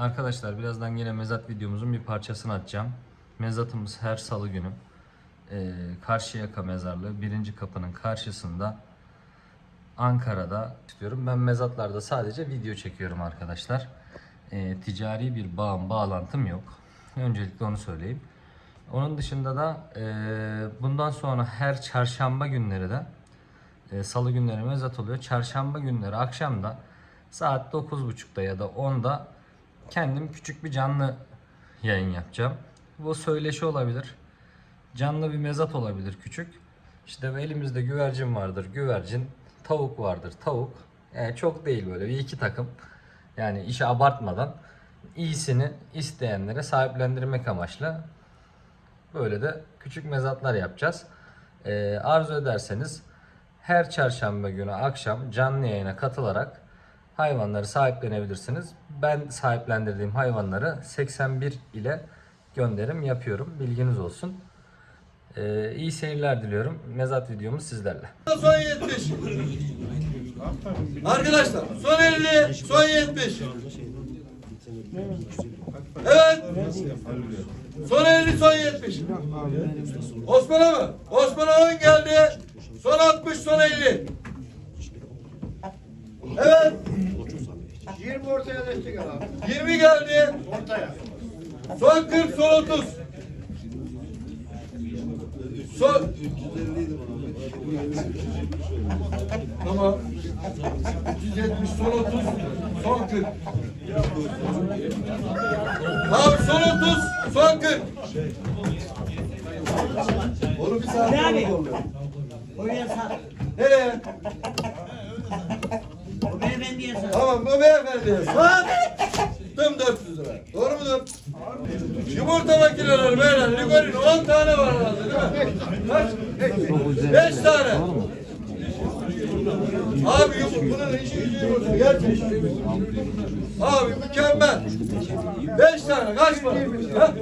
Arkadaşlar birazdan yine mezat videomuzun bir parçasını atacağım. Mezatımız her salı günü. Ee, Karşıyaka mezarlığı birinci kapının karşısında Ankara'da istiyorum. Ben mezatlarda sadece video çekiyorum arkadaşlar. Ee, ticari bir bağım, bağlantım yok. Öncelikle onu söyleyeyim. Onun dışında da e, bundan sonra her çarşamba günleri de e, salı günleri mezat oluyor. Çarşamba günleri akşamda saat 9.30'da ya da 10'da kendim küçük bir canlı yayın yapacağım. Bu söyleşi olabilir. Canlı bir mezat olabilir küçük. İşte elimizde güvercin vardır güvercin. Tavuk vardır tavuk. Yani çok değil böyle bir iki takım. Yani işi abartmadan iyisini isteyenlere sahiplendirmek amaçlı böyle de küçük mezatlar yapacağız. Ee, arzu ederseniz her çarşamba günü akşam canlı yayına katılarak hayvanları sahiplenebilirsiniz. Ben sahiplendirdiğim hayvanları 81 ile gönderim yapıyorum. Bilginiz olsun. Ee, iyi seyirler diliyorum. Mezat videomuz sizlerle. Son 70. Arkadaşlar son 50, son 70. Evet. Son 50, son 70. Osman'a mı? Osman'a 10 geldi. Son 60, son 50. Evet. 20 ortaya destek al abi. 20 geldi. Ortaya. Son 40, son 30. Son... Tamam. 370, son 30, son 40. Abi son 30, son 40. Oğlum bir saniye oluyor. Oraya sar. Nereye? O beyefendiye sar. Tamam bu beyefendiye sat. Tüm 400 lira. Doğru mudur? Yumurta makineleri beyler. Ligorin 10 tane var herhalde değil mi? Kaç? 5 tane. Abi yum- bunun işi gücü yumurta. Gerçekten. Abi mükemmel. 5 tane kaç para? Ha?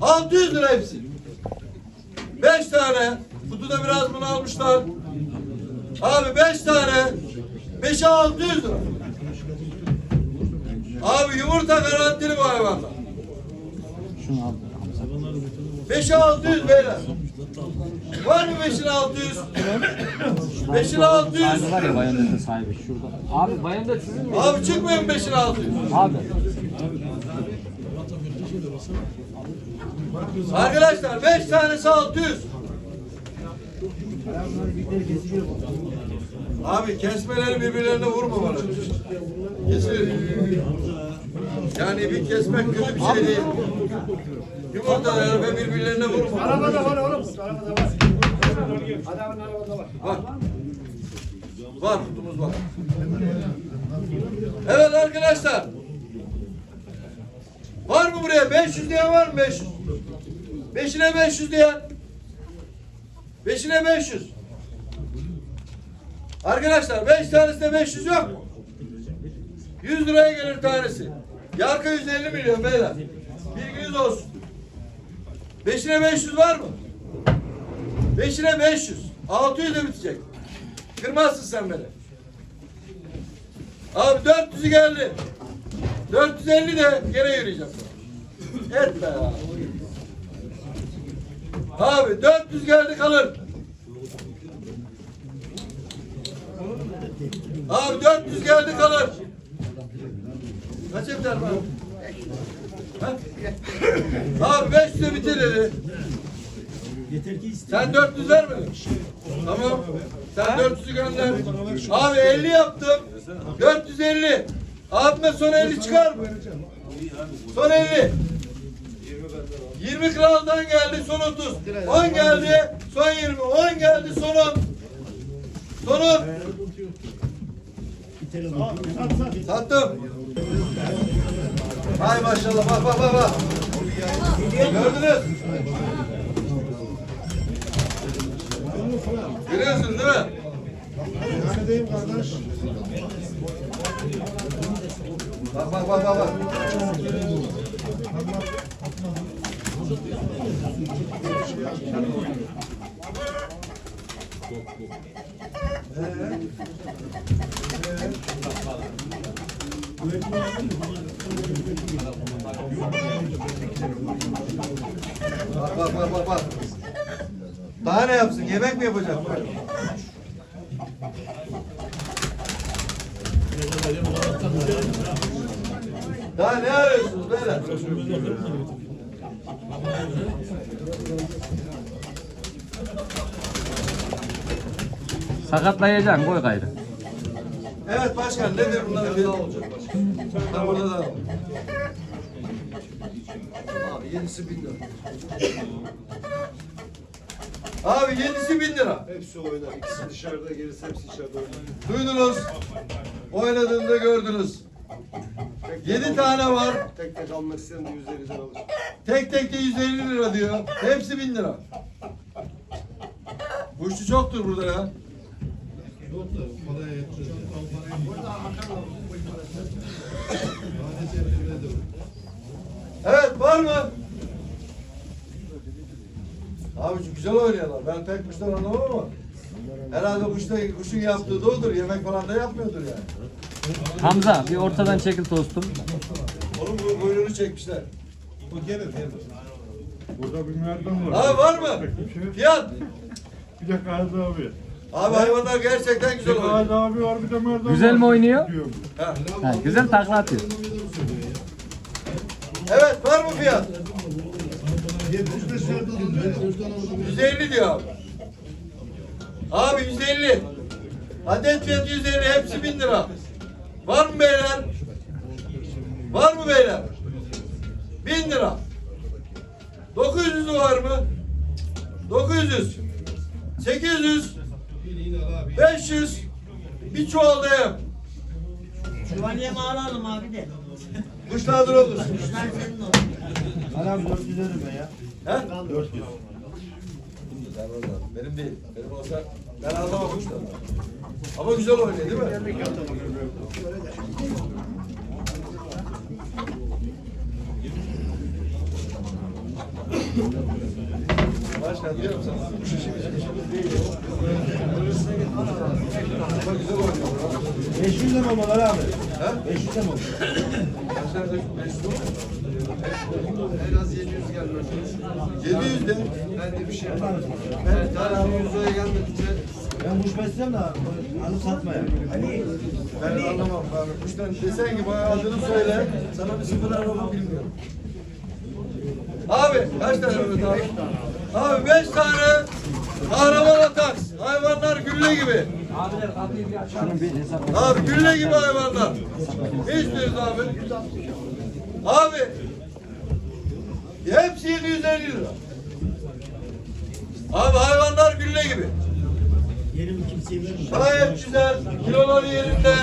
600 lira hepsi. 5 tane. Kutuda biraz bunu almışlar. Abi 5 tane. 5'e 600 lira. Abi yumurta garantili bu hayvanda. 5'e 600 beyler. Var mı 5'in 600? 5'in 600. Sahibi var ya Bayanet'in sahibi şurada. Abi Bayanet sizin mi? Abi çıkmayın 5'in 600. Abi. Arkadaşlar 5 tanesi 600. Abi kesmeleri birbirlerine vurma bana. Kesilir. Yani bir kesmek kötü bir şey değil. Yumurtaları ve birbirlerine vurma. Arabada var oğlum. Arabada var. Adamın arabada var. Var. Var kutumuz var. Evet arkadaşlar. Var mı buraya? 500 diyen var mı 500? Beşine 500 diyen. Beşine 500. Arkadaşlar 5 tanesinde 500 yok mu? 100 liraya gelir tanesi. Yarka 150 milyon beyler. Bilginiz olsun. Beşine 500 var mı? Beşine 500. 600 de bitecek. Kırmazsın sen beni. Abi 400'ü geldi. 450 de gene yürüyeceğim. Et be ya. Abi 400 geldi kalır. Abi 400 geldi kalır. Kaç eder mi? Abi 500'e bitir dedi. Sen 400 vermedin. Tamam. Sen 400'ü gönder. Abi 50 yaptım. 450. Abime son 50 çıkar mı? Son 50. 20 kraldan geldi son 30. 10 geldi son 20. 10 geldi son 10. Son 10. Sattım. Hay maşallah bak bak bak bak. Gördünüz. Görüyorsun değil mi? Neredeyim kardeş? Bak bak bak bak. bak. Bak bak bak bak bak. Daha ne yapsın? Yemek mi yapacak? Daha ne arıyorsunuz beyler? Sakatlayacaksın koy gayrı. Evet başkan nedir bunların fiyatı olacak başkan? Ben burada da Abi yedisi bin lira. Abi yedisi bin lira. Hepsi oynar. İkisi dışarıda, gerisi hepsi içeride oynar. Duydunuz. Oynadığında gördünüz. Yedi tane var. Tek tek almak isteyen de 150'den alır. Tek tek de 150 lira diyor. Hepsi bin lira. Kuşçu çoktur burada ya. Evet var mı? Abi çok güzel oynuyorlar. Ben pek kuştan anlamam ama. Herhalde kuşta, kuşun yaptığı da odur. Yemek falan da yapmıyordur yani. Hamza bir ortadan çekil tostum. Onun bu kuyruğunu çekmişler. O gelir, gelir. Burada bir merdan var. Abi var mı? Fiyat. Bir de Gazi abi. Abi hayvanlar gerçekten güzel oynuyor. Gazi abi var bir de merdan Güzel mi oynuyor? Ha. Ha, güzel takla atıyor. Evet var mı fiyat? 75 lirada alınıyor. 150 diyor abi. Abi 150. Adet fiyatı 150 hepsi 1000 lira. Var mı beyler? Var mı beyler? 1000 lira. 900 var mı? 900. 800. 500. Bir çuvaldayım. Şövalye mi alalım abi de? Kuşlar durulur. Kuşlar senin olsun. Anam 400 dedim ben ya. He? 400. Benim değil. Benim olsa ben anlamam kuşlardan. Ama güzel oynuyor değil mi? Başkan diyorum sana. Ama güzel oynuyor. 500 de mi olur abi? He? 500 de mi olur? Kaçlar da 500 olur? En az 700 gelmez. 700 de. Ben de bir şey yaparım. Ben bir tane 100 liraya gelmedikçe ben kuş besleyeceğim de alıp satmaya. Ben anlamam. Kuştan desen ki bana adını söyle. Sana bir sıfır araba bilmiyorum. Abi kaç tane Mehmet abi? Abi beş tane kahraman ataks. Hayvanlar gülle gibi. Abi gülle gibi hayvanlar. Ne istiyoruz abi? Abi hepsi 750 lira. Abi hayvanlar gülle gibi. Gayet güzel. Kiloları yerinde.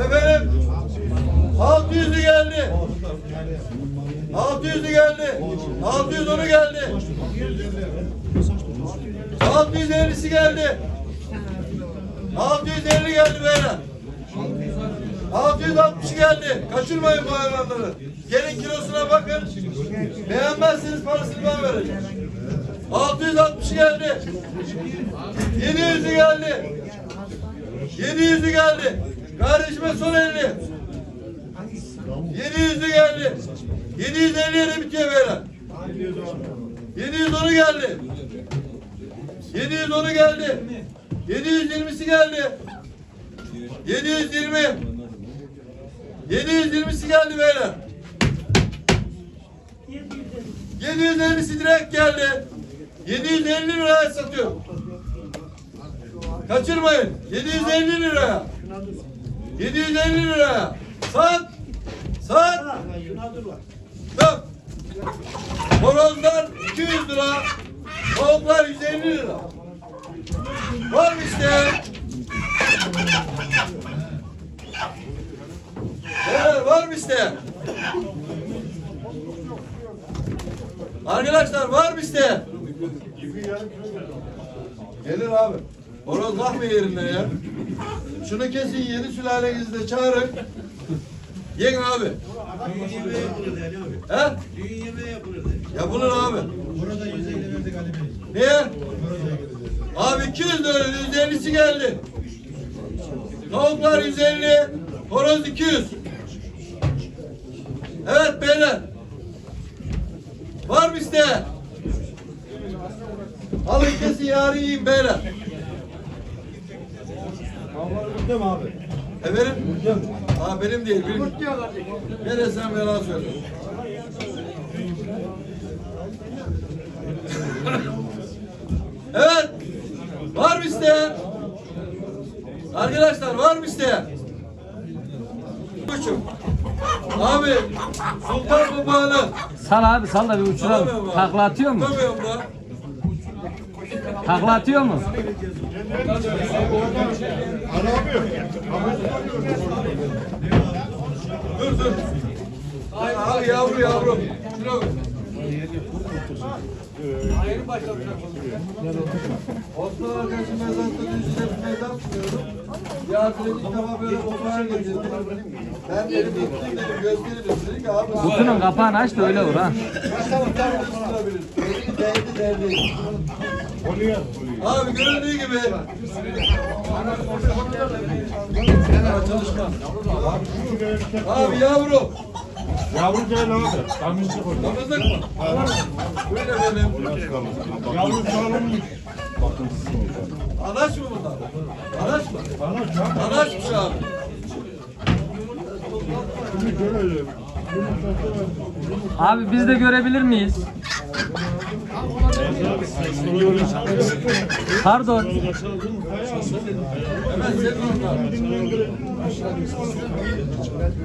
Efendim 600'ü geldi. 600'ü geldi. 600 onu geldi. 650'si geldi. 650 geldi beyler. 660 geldi. Kaçırmayın bu hayvanları. Gelin kilosuna bakın. Beğenmezseniz parasını ben vereceğim. 660 geldi. 700'ü geldi. 700'ü geldi. Kardeşime son 50. 700'ü geldi. 750 yere bitiyor beyler. 700 onu geldi. 700 onu geldi. 720'si geldi. 720. 720'si geldi beyler. 750'si direkt geldi. 750 liraya satıyor. Kaçırmayın. 750 liraya. 750 liraya. Sat. Sat. Sat. Horozlar 200 lira. Tavuklar 150 lira. Var mı işte? Beyler var mı işte? Arkadaşlar var mı işte? Gelir abi. Horoz mı yerinde ya? Şunu kesin yedi sülalenizi de çağırın. Yiyin abi. He? Düğün yemeği yapılır. Yapılır abi. Burada 150 verdik Ali Bey. Niye? Abi 200 lira 150'si geldi. Tavuklar 150, Horoz 200. Evet beyler. Var mı isteyen? Alın kesin yarın yiyin beyler. Değil mi abi? Efendim? Ha benim değil. Benim. Ne desem yalan söylüyorum. evet. Var mı isteyen? Arkadaşlar var mı isteyen? Buçuk. Abi Sultan Baba'nın Sal abi sal da bir uçuralım. Takla atıyor mu? Tutamıyorum da. Takla atıyor mu? Dur dur. Abi yavru yavru. Şuna bak. Osman arkadaşım mezatlı düzüne bir mezat tutuyorum. Yardım ilk defa böyle fotoğraf getirdim. Ben dedim mutluyum dedim gösterelim. Dedi ki abi. Kutunun kapağını aç da öyle vur ha. Değdi değdi. Abi görüldüğü gibi. Ama çalışma. Abi yavru. Yavru gel abi. Damızlık orada. Damızlık mı? Yavru. Anaç mı bunlar? Anaç mı? Anaçmış. Abi biz de görebilir miyiz? Pardon.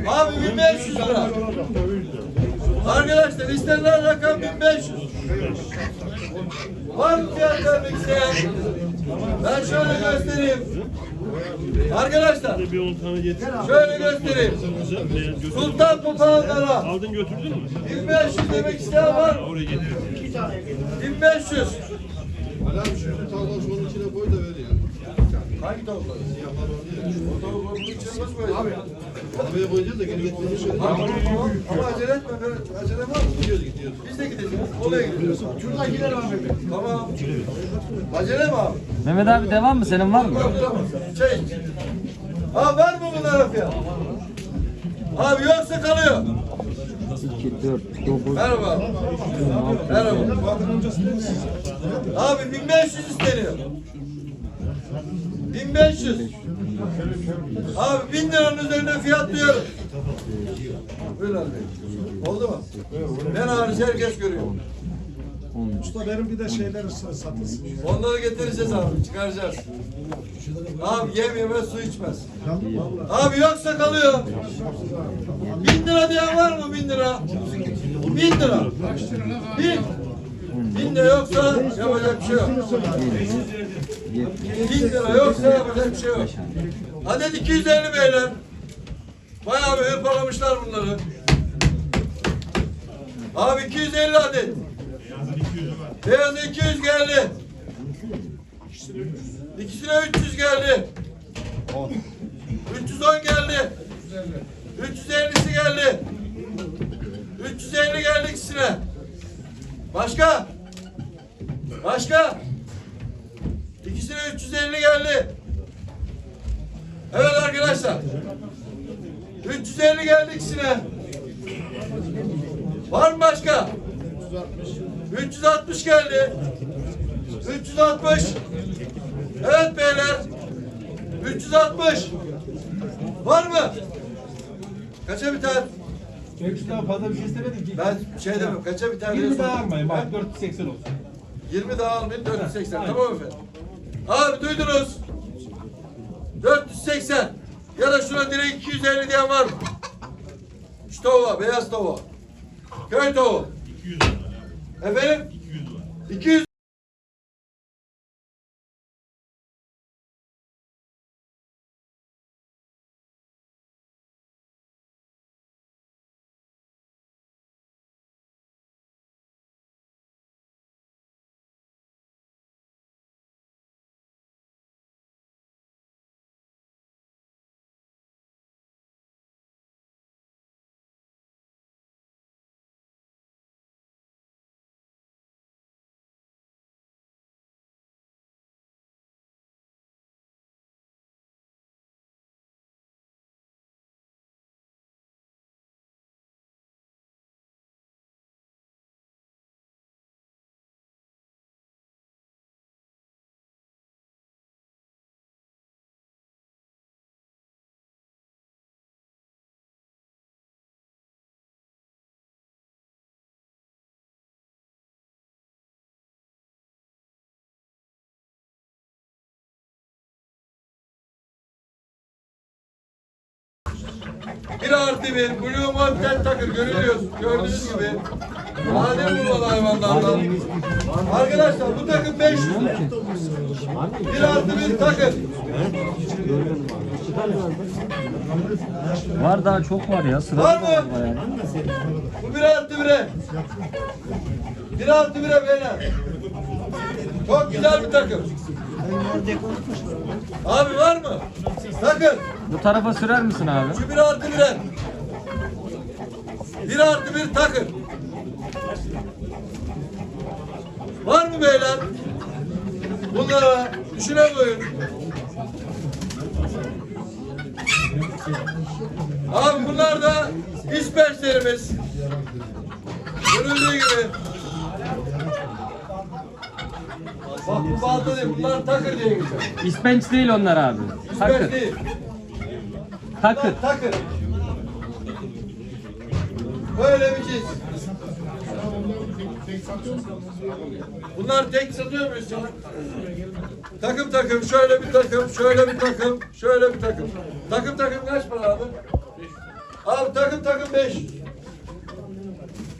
Abi 1500 lira. Arkadaşlar istenilen rakam 1500. Var mı fiyat vermek isteyen? Ben şöyle göstereyim. Arkadaşlar Bir 10 tane getir. şöyle göstereyim. Sultan Papağanlara Aldın götürdün mü? 1500 demek isteyen var mı? Oraya getir. 1500. Tavla şunun içine koy da ver ya. Hangi tavuklar? O tavuklar koyacağız? Arabaya koyacağız da geri getireceğiz. Ama, acele etme. Acele var mı? Gidiyoruz gidiyoruz. Biz de gideceğiz. Oraya gidiyoruz. Şuradan gidelim abi. Tamam. Acele mi abi? Mehmet abi devam mı? Senin var mı? Şey. Ha var mı bunlara fiyat? Abi yoksa kalıyor. 2, 4, 9, Merhaba. abi. Merhaba. Abi 1500 isteniyor. 1500. Abi 1000 liranın üzerinde fiyat diyorum. Buyur abi. Oldu mu? Ben hariç herkes görüyor. Usta benim bir de şeyler satılsın. Onları getireceğiz abi, çıkaracağız. Abi yem yemez, su içmez. Abi yoksa kalıyor. Bin lira diyen var mı bin lira? Bin lira. Bin. Bin lira yoksa yapacak bir şey yok. Bin lira yoksa yapacak bir şey yok. Adet 250 beyler. Bayağı bir hırpalamışlar bunları. Abi 250 adet. Beyaz 200 geldi. İkisine 300 geldi. 310 geldi. 350'si geldi. 350 geldi ikisine. Başka? Başka? İkisine 350 geldi. Evet arkadaşlar. 350 geldi ikisine. Var mı başka? 360 geldi. 360. Evet beyler. 360. Var mı? Kaça biter? 500'den fazla bir şey istemedim ki. Ben şey demem. Kaça biter? diye 20 daha bak 480 olsun. 20 daha almayın 480 tamam efendim. Abi duydunuz. 480 ya da şuna direkt 250 diyen var mı? Şu tavuğa, beyaz tavuğa. Köy tavuğu. 200 Efendim? 200 var. 200 Bir artı bir Blue Mountain takır görülüyor. Gördüğünüz gibi. Nadir bulunan hayvanlardan. Arkadaşlar bu takım 500 lira. Bir artı bir takır. Var daha çok var ya. Sıra Var mı? bayağı. Bu bir artı bire. Bir artı bire beyler. Çok güzel bir takım. Abi var mı? Takın. Bu tarafa sürer misin abi? Şu bir artı bire. Bir artı bir takın. Var mı beyler? Bunlara düşüne koyun. Abi bunlar da ispeçlerimiz. Görüldüğü gibi. Bak bu balta değil, bunlar takır diye geçer. İspenç değil onlar abi. İspeç Takır. değil. Takır. Takır. Böyle bir cins. Bunlar tek satıyor muyuz canım? Takım takım, şöyle bir takım, şöyle bir takım, şöyle bir takım. Takım takım kaç para abi? Abi takım takım 5.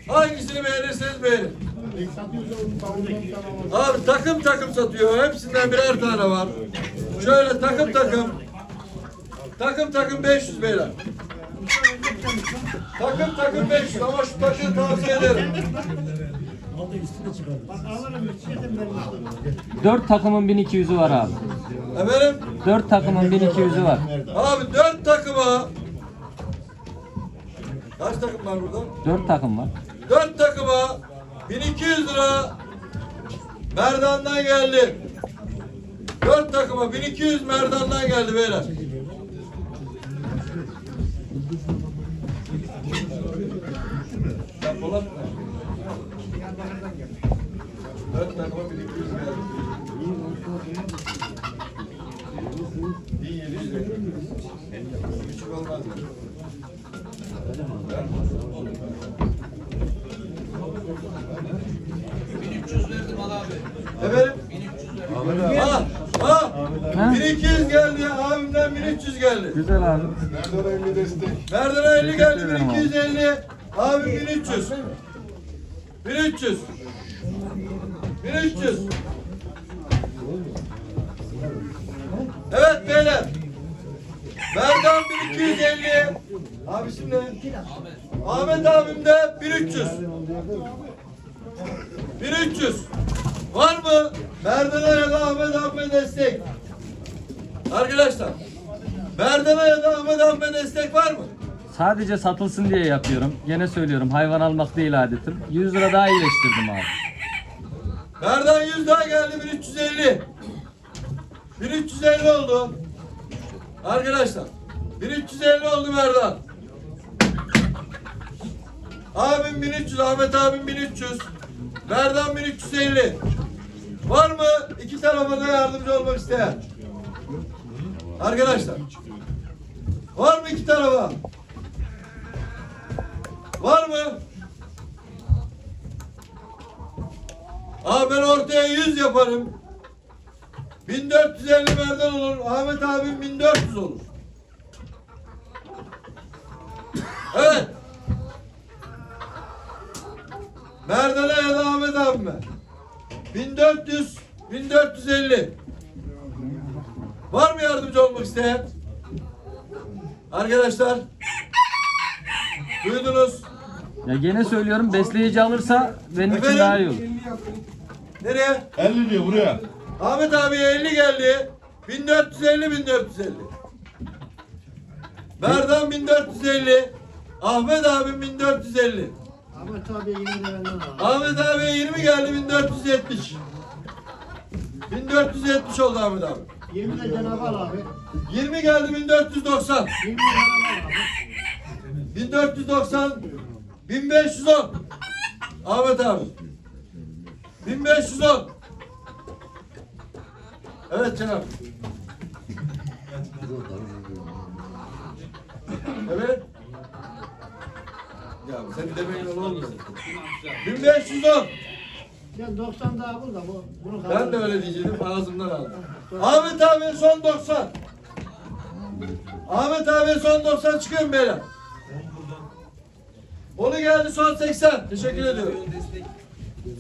Hangisini beğenirseniz beğenin. Abi takım takım satıyor. Hepsinden birer tane var. Şöyle takım takım. Takım takım 500 beyler. Takım takım 500 ama şu takıyı tavsiye ederim. Dört takımın 1200'ü var abi. Efendim? Dört takımın 1200'ü var. Abi dört takıma Kaç takım var burada? Dört takım var. Dört takıma 1200 lira Merdan'dan geldi. Dört takıma 1200 Merdan'dan geldi beyler. Ya Polat mı? Dört takıma 1200 geldi. 1700 lira. Küçük olmaz mı? Efendim? Ha, ha. Ha? 1200 geldi ya. Abimden 1300 geldi. Güzel abi. Merdan'a 50 geldi. Teşekkür ederim abi. 1250. Abim 1300. 1300. 1300. Evet beyler. Merdan 1250. Abi şimdi Ahmet abim de 1300. 1300. Var mı? Merdan'a ya da Ahmet abime destek. Arkadaşlar. Merdan'a ya da Ahmet abime destek var mı? Sadece satılsın diye yapıyorum. Gene söylüyorum hayvan almak değil adetim. 100 lira daha iyileştirdim abi. Merdan 100 daha geldi 1350. 1350 oldu. Arkadaşlar 1350 oldu Merdan. Abim 1300, Ahmet abim 1300. Merdan 1350. Var mı iki tarafa da yardımcı olmak isteyen? Arkadaşlar. Var mı iki tarafa? Var mı? Abi ben ortaya 100 yaparım. 1450 merdan olur. Ahmet abim 1400 olur. Evet. Merdan'a ya da Ahmet abime. 1400, 1450. Var mı yardımcı olmak isteyen? Arkadaşlar. Duydunuz. Ya gene söylüyorum besleyici alırsa benim için daha iyi olur. Nereye? 50 diyor buraya. Ahmet abiye 50 geldi. 1450 1450. Merdan 1450. Ahmet abim 1450. Ama tabii yine de benden al. Ahmet abiye 20 geldi 1470. 1470 oldu Ahmet abi. 20 de Cenab-ı abi. 20 geldi 1490. 20 de Cenab-ı abi. 1490 1510 Ahmet abi. 1510 Evet Cenab. Evet. Ya sen demeyin olmuyor 1510 Sen 90 daha bul da bu, bunu Ben de öyle diyecektim ağzımdan aldım Ahmet abi son 90 Ahmet abi son 90 çıkıyorum beyler Onu geldi son 80. Teşekkür ediyorum.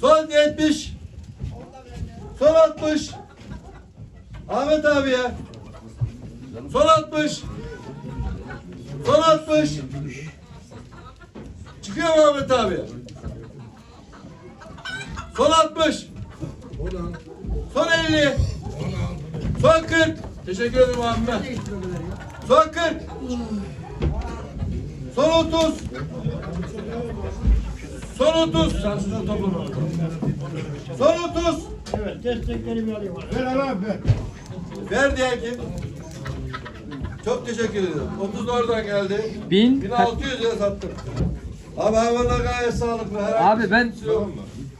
Son 70. Son 60. Ahmet abiye. Son 60. Son 60. Çıkıyor Ahmet abi? Son 60. Son 50. Son 40. Teşekkür ederim abime. Son 40. Son 30. Son 30. Sen şunu toplama. Son 30. Evet destekleri bir alayım. Ver abi ver. Ver diyen kim? Çok teşekkür ederim. 30 da oradan geldi. Bin. 1600 lira sattım. Abi hayvanlar gayet sağlıklı. Herhangi Abi ben bir şey yok.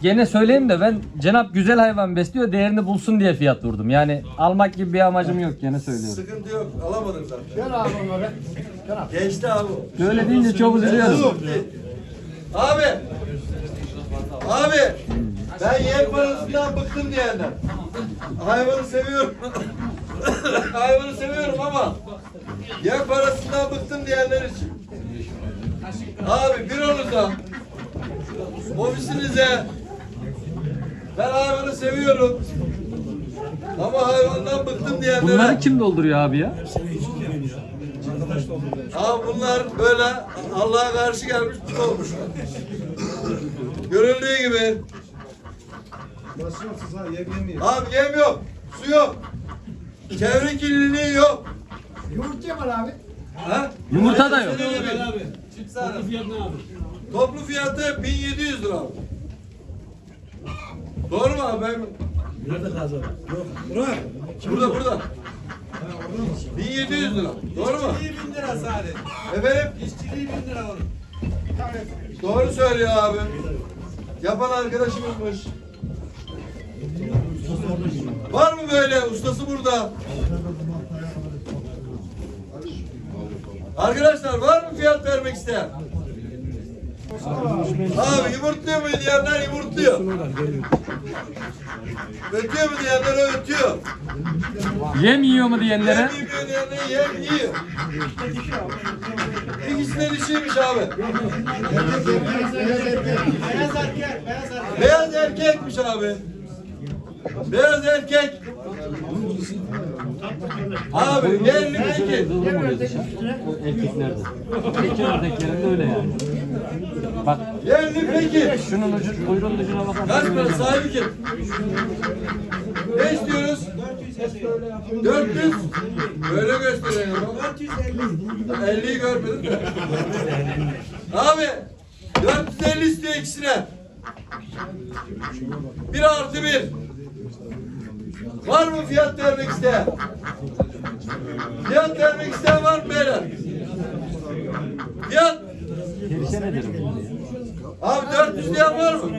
Gene söyleyeyim de ben Cenap güzel hayvan besliyor değerini bulsun diye fiyat vurdum. Yani almak gibi bir amacım yok gene söylüyorum. Sıkıntı yok. Alamadım zaten. Gel abi onları. Gel abi. Geçti abi. Böyle deyince çok üzülüyorum. Abi. Abi. Ben yer parasından bıktım diyenler. Hayvanı seviyorum. Hayvanı seviyorum ama yer parasından bıktım diyenler için. Abi bir onuza ofisinize ben hayvanı seviyorum. Ama hayvandan bıktım diyenlere Bunları kim dolduruyor abi ya? Abi bunlar böyle Allah'a karşı gelmiş kul olmuşlar. Görüldüğü gibi. Masrafsız ha yem yemiyor. Abi yem yok, su yok. Çevre kirliliği yok. Yumurta var abi. Ha? Yumurta da yok. Toplu fiyatı 1700 lira abi. Doğru mu abi? Ben... Nerede? Yok. Burak. Burada burada. 1700 lira. Doğru mu? 1000 lira sadece. Efendim? İşçiliği 1000 lira onun. Doğru söylüyor abi. Yapan arkadaşımızmış. Var mı böyle? Ustası burada. Arkadaşlar var mı fiyat vermek isteyen? Abi yumurtluyor mu diyenler yumurtluyor. Ötüyor mu diyenler ötüyor. Yem yiyor mu diyenlere? Yem yemiyor diyenler yem yiyor. İkisi de dişiymiş abi. Beyaz erkek. Beyaz erkek. Beyaz erkekmiş abi. Beyaz erkek. Abi yerli peki. Durum oluyor dışarı. Erkeklerde. Erkek ördeklerinde öyle yani. Bak Yerli peki. şunun ucu, kuyruğun ucuna bakar Kaç para sahibi kim? Ne istiyoruz? 400. Böyle gösterelim. 50'yi görmedim de. Abi 450 istiyor ikisine. Bir artı bir. Var mı fiyat vermek isteyen? Fiyat vermek isteyen var mı beyler? Fiyat. Abi 400 diyen var mı?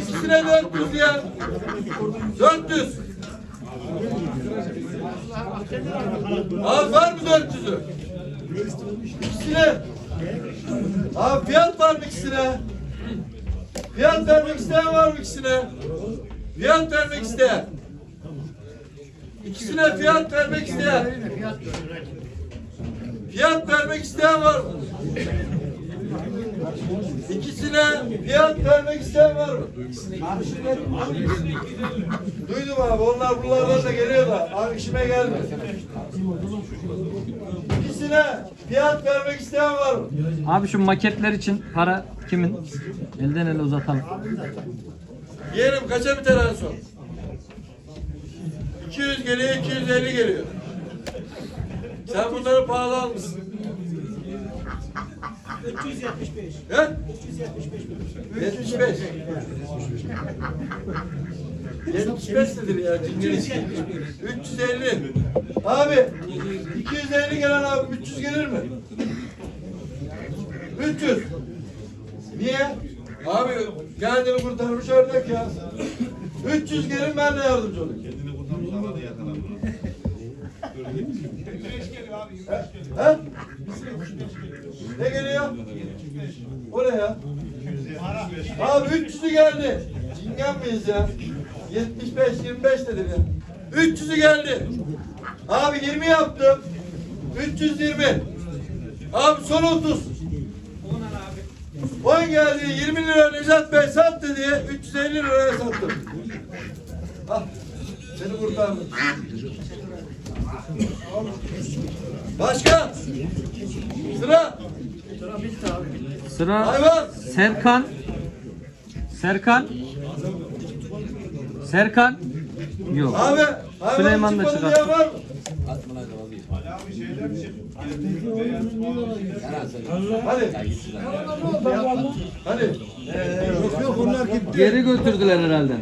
İkisine 400 diyen. 400. Abi var mı 400'ü? İkisine. Abi fiyat var mı ikisine? Fiyat vermek isteyen var mı ikisine? Fiyat vermek isteyen. İkisine fiyat vermek isteyen. Fiyat vermek isteyen var mı? İkisine fiyat vermek isteyen var mı? Duydum abi onlar buralardan da geliyor da abi işime geldi. İkisine fiyat vermek isteyen var mı? Abi şu maketler için para kimin? Elden ele uzatalım. Yeğenim kaça biter en son? 200 geliyor 250 geliyor. Sen bunları pahalı almışsın. 375. He? 75. 75 nedir ya? Cingiriz. 350. Abi 250 gelen abi 300 gelir mi? 300. Niye? Abi kendini kurtarmış ördek ya. 300 gelin ben de yardımcı olayım. He? Ne geliyor? O ne ya? Abi 300'ü geldi. Cingen miyiz ya? 75, 25 dedim ya. 300'ü geldi. Abi 20 yaptım. 320. Abi son 30. 10 geldi 20 lira Necat Bey sattı diye 350 liraya sattım. Al. Seni kurtardım. Başka? Sıra. Sıra Hayvan. Serkan. Serkan. Serkan. Yok. Abi. Hayvan Süleyman da çıkarttı. Hadi. Hadi. Yok yok onlar gitti. Geri götürdüler herhalde.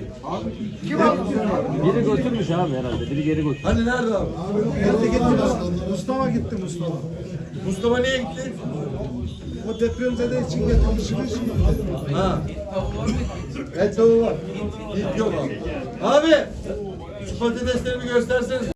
Biri götürmüş abi herhalde. Biri geri götürdü. Hani nerede abi? Gitti gitti Mustafa gitti Mustafa. Mustafa niye gitti? O depremzede için şimdi. Ha. Et tavuğu var. İlk yok abi. Abi. Şu patatesleri bir gösterseniz.